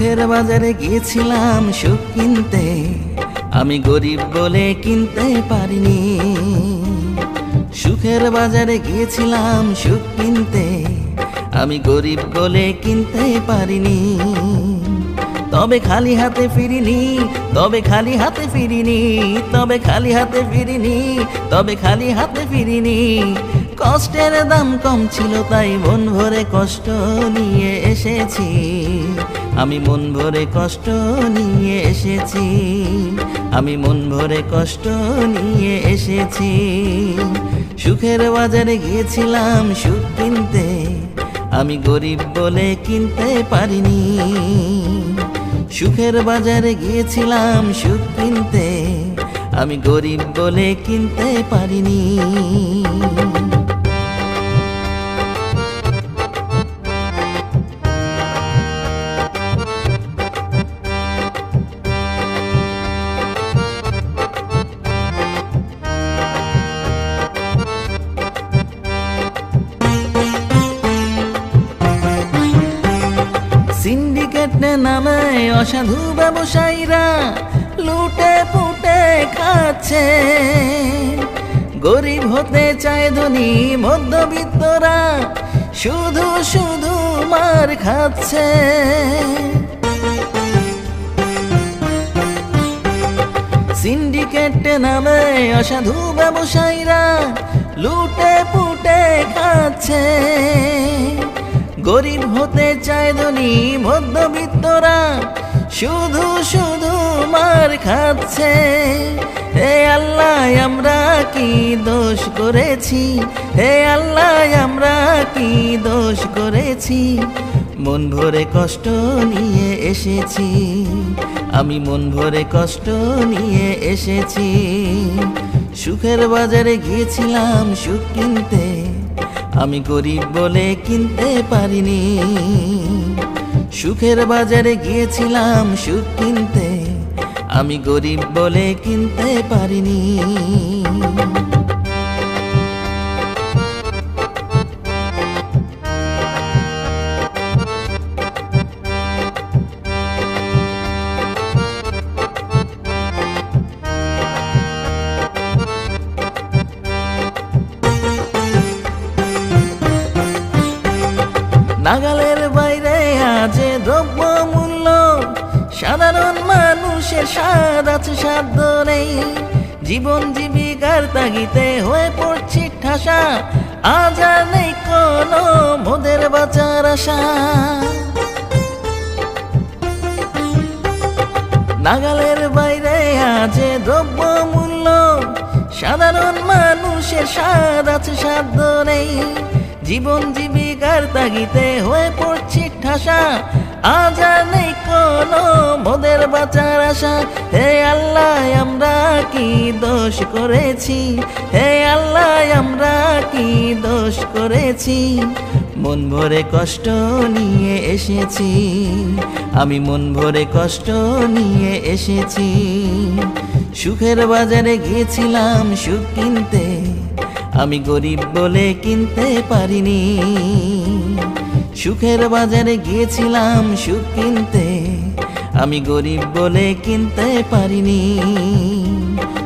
বাজারে গিয়েছিলাম সুখ কিনতে। আমি গরিব বলে কিনতে পারিনি। সুখের বাজারে গিয়েছিলাম সুখ কিনতে। আমি গরিব বলে কিনতে পারিনি। তবে খালি হাতে ফিরিনি, তবে খালি হাতে ফিরিনি, তবে খালি হাতে ফিরিনি, তবে খালি হাতে ফিরিনি। কষ্টের দাম কম ছিল, তাই মন ভরে কষ্ট নিয়ে এসেছি। আমি মন ভরে কষ্ট নিয়ে এসেছি। আমি মন ভরে কষ্ট নিয়ে এসেছি। সুখের বাজারে গিয়েছিলাম সুখ কিনতে। আমি গরিব বলে কিনতে পারিনি। সুখের বাজারে গিয়েছিলাম সুখ কিনতে। আমি গরিব বলে কিনতে পারিনি। সিন্ডিকেট নামে অসাধু ব্যবসায়ীরা লুটে পুটে খাচ্ছে। গরিব হতে চায় ধনী মধ্যবিত্তরা শুধু শুধু মার খাচ্ছে। সিন্ডিকেট নামে অসাধু ব্যবসায়ীরা লুটে পুটে খাচ্ছে। গরিব হতে চায় ধনী মধ্যবিত্তরা। শুধু শুধু মার খাচ্ছে। হে আল্লাহ, আমরা কি দোষ করেছি? হে আল্লাহ, আমরা কি দোষ করেছি? মন ভরে কষ্ট নিয়ে এসেছি। আমি মন ভরে কষ্ট নিয়ে এসেছি। সুখের বাজারে গিয়েছিলাম সুখ কিনতে। আমি গরিব বলে কিনতে পারিনি। সুখের বাজারে গিয়েছিলাম সুখ কিনতে। আমি গরিব বলে কিনতে পারিনি। নাগালের বাইরে আজ দ্রব্য মূল্য সাধারণ মানুষের স্বাদ আছে সাধ্য নেই। জীবন জীবিকার তাগিতে হয়ে পড়ছি ঠাসা। আজ আর নেই কোনো মোদের বাঁচার আশা। নাগালের বাইরে আছে দ্রব্য মূল্য সাধারণ মানুষের স্বাদ আছে সাধ্য নেই। জীবন জীবিকার তাগিতে হয়ে পড়ছি ঠাসা। আজ আর নেই কোনো মোদের বাঁচার আশা। হে আল্লাহ, আমরা কি দোষ করেছি? হে আল্লাহ, আমরা কি দোষ করেছি? মন ভরে কষ্ট নিয়ে এসেছি। আমি মন ভরে কষ্ট নিয়ে এসেছি। সুখের বাজারে গিয়েছিলাম সুখ কিনতে। আমি গরিব বলে কিনতে পারিনি। সুখের বাজারে গিয়েছিলাম সুখ কিনতে। আমি গরিব বলে কিনতে পারিনি।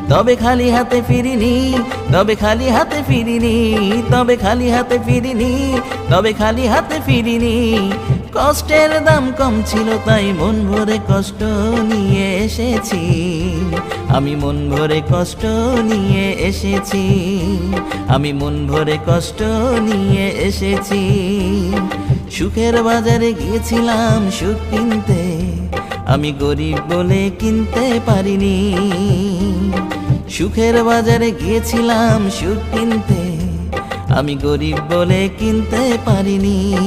তবে খালি হাতে ফিরিনি, তবে খালি হাতে ফিরিনি, তবে খালি হাতে ফিরিনি, তবে খালি হাতে ফিরিনি। কষ্টের দাম কম ছিল, তাই মন ভরে কষ্ট নিয়ে এসেছি। আমি মন ভরে কষ্ট নিয়ে এসেছি। আমি মন ভরে কষ্ট নিয়ে এসেছি। সুখের বাজারে গিয়েছিলাম সুখ কিনতে। আমি গরিব বলে কিনতে পারিনি। সুখের বাজারে গিয়েছিলাম সুখ কিনতে। আমি গরিব বলে কিনতে পারিনি।